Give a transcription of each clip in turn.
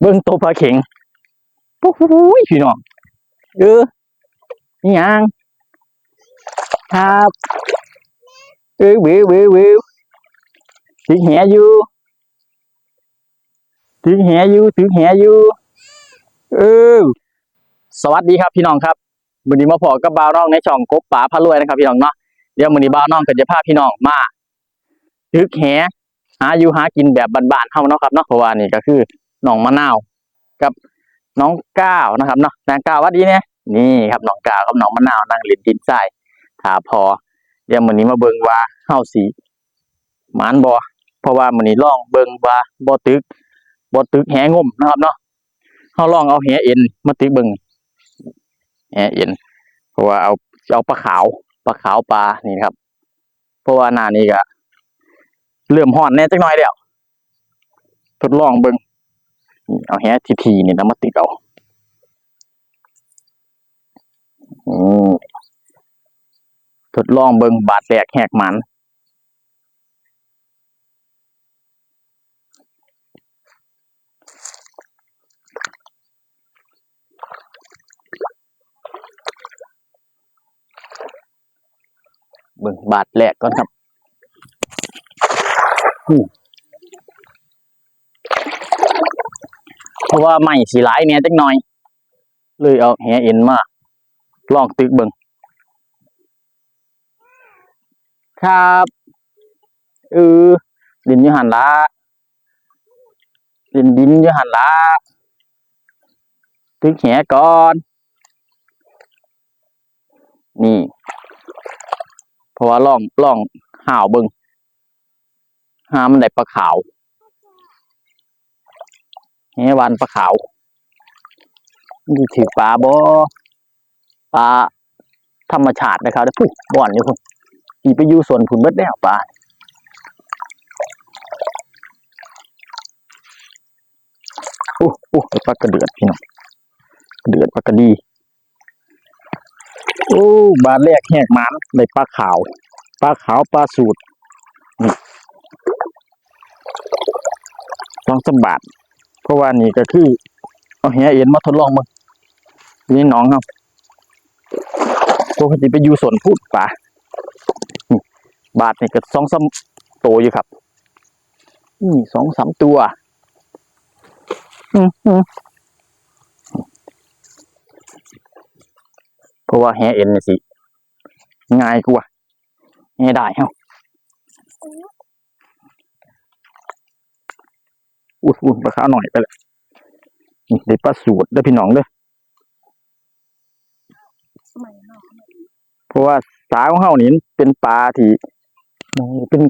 เบิ่งตัวปลาเข็งโอ้โหพี่น้องเออนี่ยังครับเออวิววิววิวถึงแหอยู่ถึงแหอยู่ถึงแหอยู่เออสวัสดีครับพี่น้องครับวันนี้มาพอกับบ่าวน้องในช่องกบป๋าพารวยนะครับพี่น้องเนาะเดี๋ยววันนี้บ่าวน้องก็จะพาพี่น้องมา ถึกแหหาอยู่หากินแบบบ้านๆเฮาเนาะครับเนาะเพราะว่านี่ก็คือน้องมะนาวกับน้องก้าวนะครับเนาะนางก้าววัดดีเนี่ยนี่ครับน้องก้าวกับน้องมะนาวนั่งเล่นดินทรายถาพอเดี๋ยวมื้อนี้มาเบิ่งว่าเฮาสิหมานบ่เพราะว่ามื้อนี้ลองเบิ่งว่าบ่ตึกบ่ตึกแหงมนะครับเนาะเฮาลองเอาแหเอ็นมาตึกเบิ่งแหเอ็นเพราะว่าเอาเอาปลาขาวปลาขาวปลานี่ครับ เพราะว่าหน้านี้ก็ เริ่มฮ้อนแน่จักหน่อยแล้วทดลองเบิงเอาแฮทีทีนี่นะมาติดเอาอืมทดลองเบิงบาดแหลกแหกหมันเบิงบาดแหลกก่อนครับ เพราะว่าไม่สีหลายเนี่ยจักหน่อย เลยเอาแหเอ็นมาลองตึกเบิงครับเออดินยูหันละดินดินยูหันละตึกแหก่อนนี่ เพราะว่าล่องล่องห่าวเบิง หามันได้ปลาขาวแหวันปลาขาวนี่ถือปลาบ่ปลาธรรมชาตินะครับเด้อพุ่ยบ่อนอยู่พุ่นอีไปอยู่สวนผุนเบิดแล้วปลาโอ้โอ้ปลากระเดือดพี่น้องกระเดือดปลากระดีโอ้บาทแรกแหกหมันได้ปลาขาวปลาขาวปลาสูตร สองสามบาทเพราะว่านี่ก็คือ เอาแหเอ็นมาทดลองมึงนี่น้องครับปกติไปอยู่สวนพูดป่าบาทนี่ก็สองสามตัวอยู่ครับนี่สองสามตัว อืมอืมเพราะว่าแหเอ็นนี่สิ ง่ายกว่าแหได้เฮ้า อุ้ยอุ้ยราคาหน่อยไปเลยนี่ได้ปลาสูตรได้พี่น้องเด้อเพราะว่าสาของเฮานี่เป็นปลาที่เป็น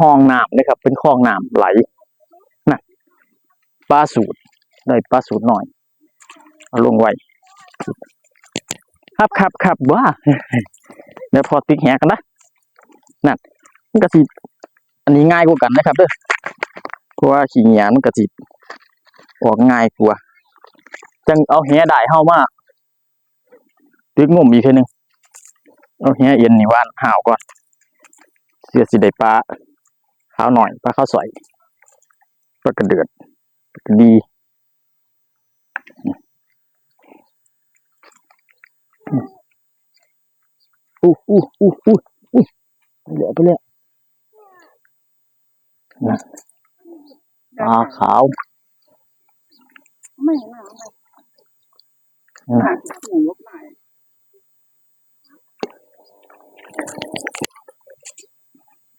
ห้องน้ำนะครับ เป็นคลองน้ำไหลน่ะปลาสูตรได้ปลาสูตรหน่อยเอาลงไว้ครับครับครับว้าเดี๋ยวพอติ๊กแหกันนะนั่นมันกระสิอันนี้ง่ายกว่ากันนะครับเด้อ ราะว่าขี้เหนียมันกระสิออกง่ายกว่าจังเอาแหได้เฮามากตึกงมอีกทีหนึงเอาแหเอ็นนี่ว่านห่าวก่อนเสียสิได้ปลาขาวหน่อยปลาข้าวสวยปลากระเดือดปลากระดีอู้อู้อู้อู้อู้เหลือไปเลยนะ ปลาขาว ไม่น่าไม่หาที่หูว่าไหน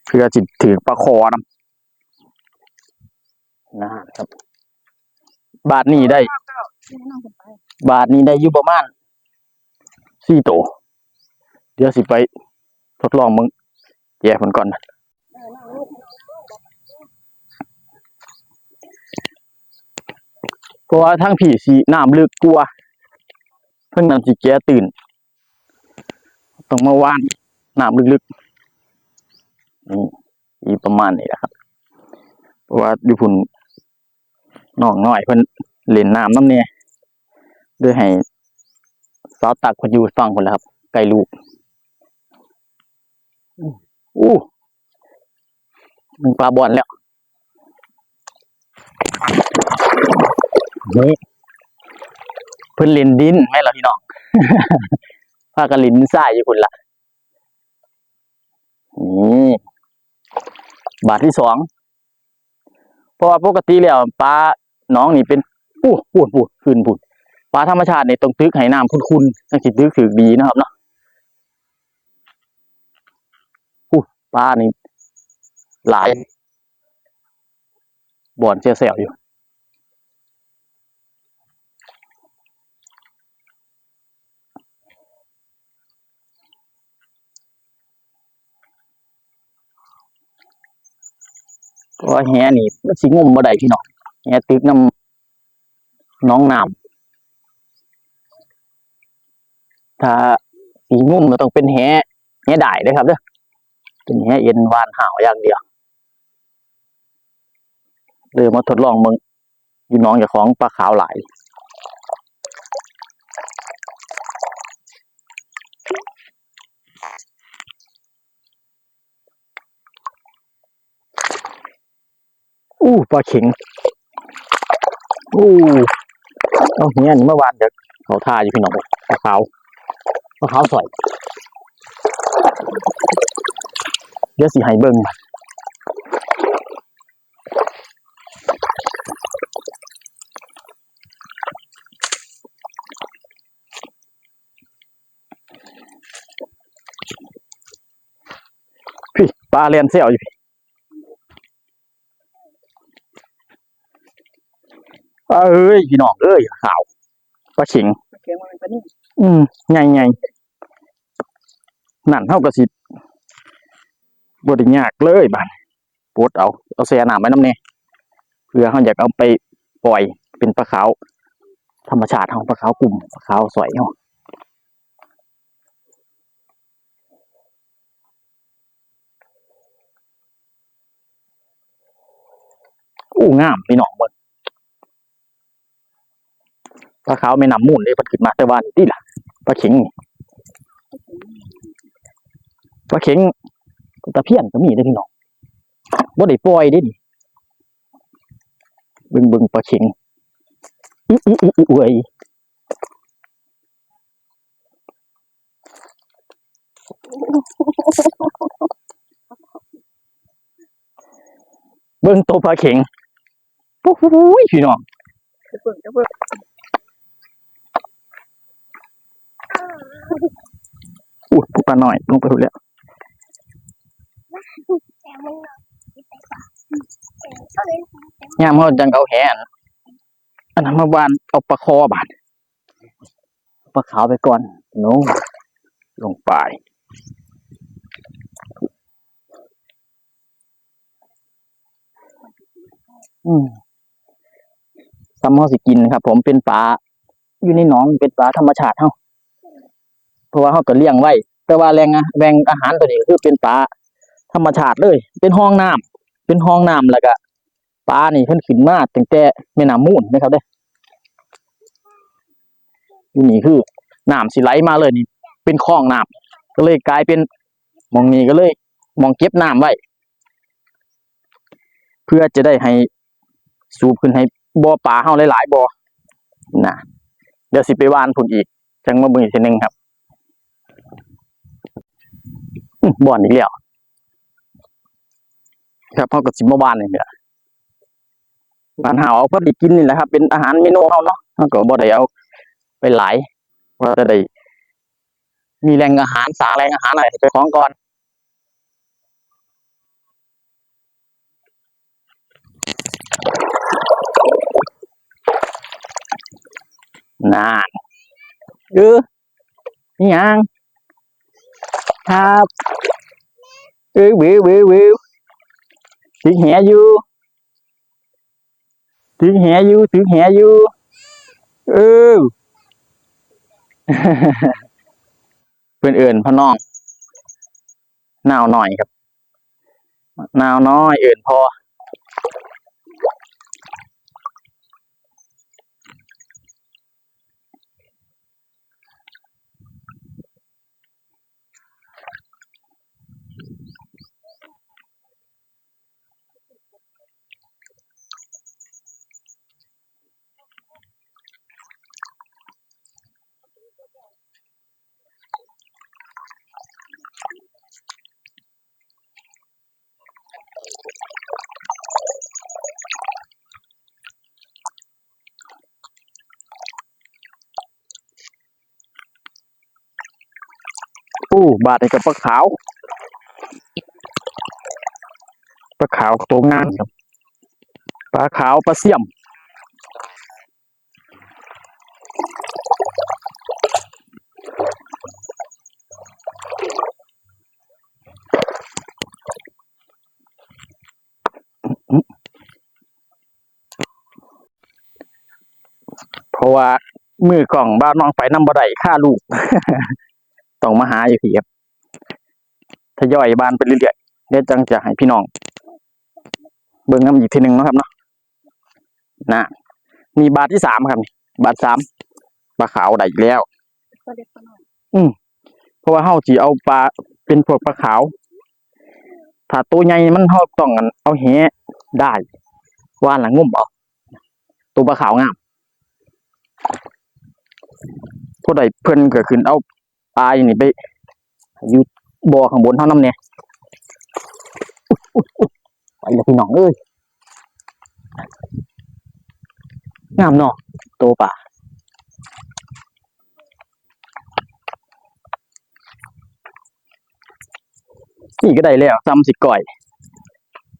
เพื่อจิถือปลาคอนะนะครับ บาทนี้ได้ก็ที่นั่งกันไปบาทนี้ได้อยู่ประมาณสี่โตวเดี๋ยวสิไปทดลองมึงแย่มันก่อนนะ เพราะว่าทั้งผีสีน้ำลึกกลัวเพิ่งน้ำสีแก่ตื่นต้องมาว่านน้ำลึกๆนี่อีประมาณนี้แหละครับ เพราะว่าอยู่พุ่นน้องน้อยเพิ่นเล่นน้ำน้ำเนี่ยด้วยให้สาวตักเพิ่นอยู่ฟังคนแล้วครับ ไกลลูกอู้มันปลาบอลแล้ว นี่เพิ่นล่นดินแม่เหรอพี่น้องพากันลินทรายอยู่คุณละนี่บาทที่สองเพราะว่าปกติแล้วปลาน้องนี่เป็นปู้ปูดปูดขึ้นปูดปลาธรรมชาตินี่ต้องตึกให้น้ำคุ้นๆต้องคิดตึกถือดีนะครับเนาะปู้ปลานี่หลายบ่อนเสียแซวอยู่ เพราะว่าแหนี่มันสิงมบ่ได้พี่น้องแหตึกน้ำน้องน้ำถ้าสีงุ่มเราต้องเป็นแหแหได้เลยครับเด้อเป็นแหเย็นวานหาวอย่างเดียวเลยมาทดลองมึงอยู่น้องเจ้าของปลาขาวหลาย อู้ปลาเข็งอู้เอาเฮียนี่เมื่อวานเด็กเขาท่าอยู่พี่น้องปลาขาวปลาขาวสวยเดี๋ยวสิให้เบิ่งบัดพี่ปลาเรียนเสี่ยวอยู่พี่ ลาเอ้ยพี่น้องเอ้ยขาวปลาเข็งเขียงมันเป็นปลานิ่มอืมไงไงนั่นเท่ากับสิบไดยากเลยบ้านปวดเอาเอาเสียหนามไว้น้ำเนี่ยเพื่อเขาอยากเอาไปปล่อยเป็นปลาขาวธรรมชาติของปลาขาวกลุ่มปลาขาวสวยเขาอู้งามพี่น้องเบิ่ง ปลาขาวไม่นำมูลเลยมันขึ้นมาแต่ว่านี่ล่ะปลาเข็งนี่ปลาเข็งตะเพียนก็มีได้พี่น้องบ่ได้ปล่อยเด้นี่เบิ่งบิ่งปลาเข็งอื้ออื้ออื้ออื้อวยเบิ่งตัวปลาเข็งโอ้โหพี่น้องเบิ่งเบิ่ง อู้ปลาหน่อยลงไปถูกแล้วแต่มึงอะคิดไปก่อนก็เลยยามเขาจังเอาแหนอันนั้นมาวานเอาปลาคอบาดปลาขาวไปก่อนโน้ลงไปอืมซ้ำเขาสิกินครับ ผมเป็นปลาอยู่ในหนองเป็นปลาธรรมชาติเขาเพ ราะว่าเขาก็เลี้ยงไว้ แต่ว่าแรงอะแรงอาหารตัวนี้คือเป็นปลาธรรมชาติเลย เป็นห้องน้ำเป็นห้องน้ำแล้วก็ปลานี่เพิ่นขึ้นมาตั้งแต่แม่น้ำมูลนะครับเด้ดูนี่คือน้ำสิไหลมาเลยนี่เป็นคลองน้ำก็เลยกลายเป็นมองนี้ก็เลยมองเก็บน้ำไว้ เพื่อจะได้ให้สูบขึ้นให้บ่อปลาเฮาหลายๆบ่อนะเดี๋ยวสิไปวานพุนอีกจังมาเบิ่งอีกทีหนึงครับอื้อ บ่อนอีกแล้วครับเฮาก็สิมาว่านนี่แหละว่านหาเอาพอดีกินนี่แหละครับ เป็นอาหารเมนูเฮาเนาะเฮาก็บ่ได้เอาไปหลายว่าจะได้มีแรงอาหารสาแรงอาหารอะไรไปของก่อนนานเออนี่ยัง ครับเออวิววิววิวถึงแหอยู่ถึงแหอยู่ถึงแหอยู่เออเพื่อนเอื่นพ่อน้องนาวหน่อยครับนาวน้อยเอื่นพอ บาทนี่กับปลาขาวปลาขาวตัวงามครับปลาขาวปลาเสี่ยมเพราะว่ามือกล่องบ้านน้องไปน้ำบ่ได้ค่าลูก ต้องมาหาอยู่พี่ครับทยอยบานไปเรื่อยๆเดี๋ยวจังจะให้พี่น้อง เบิ่งน้ำอีกทีหนึ่งนะครับเนาะนะนี่บาทที่สามครับบาทสามปลาขาวได้อีกแล้วก็เล็กก็น้อยเพราะว่าเฮาสิเอาปลาเป็นพวกปลาขาว ถ้าตัวใหญ่มันเฮาต้องอันเอาแหได้ ว่านหลังงุ่มเอาตัวปลาขาวงามผู้ใดเพิ่อนเก็ขึ้นเอา ปลาอย่างนี้ไปอยู่บ่อข้างบนเท่านั้นเนี่ยไปแล้วพี่น้องเอ้ยงามเนาะตัวปลานี่ก็ได้แล้วซ้ำสิก่อย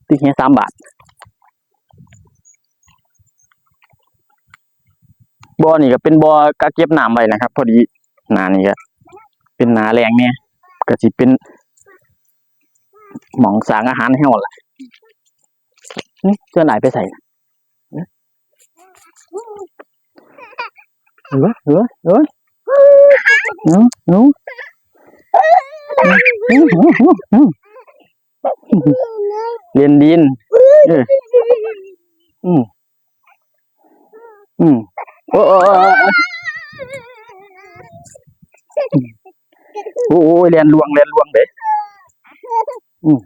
ติเฮียสามบาทบ่อนี่ก็เป็นบ่อกะเก็บน้ำไว้นะครับ พอดีนานี่ก็ เป็นหนาแรงเนี่ยก็สิเป็นหมองสางอาหารให้หมดละนี่เสื้อไหนไปใส่นะเออเออเออหนูหนูหนูหนูหนูหนูเรียนดินเอออืมอืมโอ้โอ้ โอ้โอ้โอ้เรียนลวงเรียนลวงเด้อืม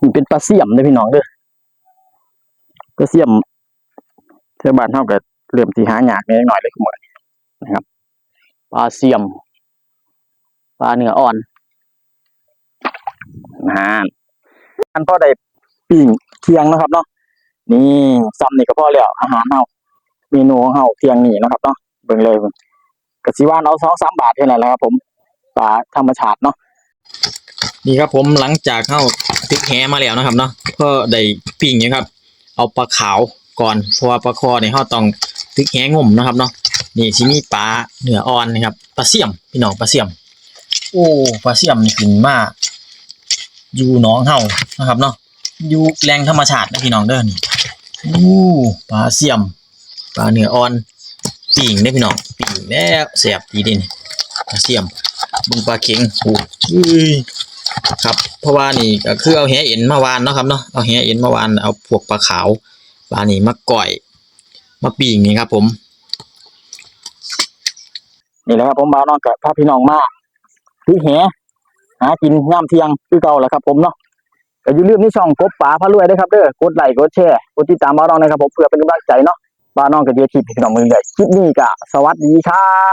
นี่เป็นปลาเสี่ยมเด้อพี่น้องเด้อปลาเสี่ยมเทศบาลเท่ากับเริ่มที่หาหยากนิดหน่อยเลยคุณหมอนะครับปลาเสี่ยมปลาเนื้ออ่อนนานอันพอได้ปิ้งเทียงนะครับเนาะนี่ซ้ำนี่ก็พ่อแล้วอาหารเฮาเมนูของเฮาเทียงนี่นะครับเนาะเบิ่งเลยเบิ่ง กสิว่านเอาสองสามบาทเท่านั้นแหละครับ ผมปลาธรรมชาติเนาะนี่ครับผมหลังจากเฮาติดแหมาแล้วนะครับเนาะก็ได้ปิ้งนะครับ เอาปลาขาวก่อนเพราะว่าปลาคอเนี่ยเฮาต้องติดแหงมนะครับเนาะนี่สิมีปลาเนื้ออ่อนนะครับปลาเสี่ยมพี่น้องปลาเสี่ยม โอ้ปลาเสี่ยมนี่ขึ้นมาอยู่หนองเฮานะครับเนาะอยู่แหล่งธรรมชาตินะพี่น้องเด้อนี่อู้ปลาเสี่ยมปลาเนื้ออ่อน ปิ่งเด้อพี่น้องปิ่งแล้วแซ่บดีด่นเสียมบึงปลาเข็งโอ้ยครับเพราะว่านี่ก็คือเอาแหเอ็นมาวานเนาะครับเนาะเอาแหเอ็นมาวานเอาพวกปลาขาวปลานี่มาก่อยมาปิ่งนี่ครับ ผมนี่แหละครับผมบ่าวน้องกับพาพี่น้องมาซื้อแหหากินย่ามเที่ยงคือเก่าแหละครับ ผมเนาะก็อย่าลืมที่ช่องกบป๋าพารวยด้วยครับเด้อกดไลค์กดแชร์กดติดตามบ้านน้องนะครับผมเพื่อเป็นกำลังใจเนาะ บ้านน้องก็เดียทีพี่น้องมือใหญ่คลิปนี้ก็สวัสดีครับ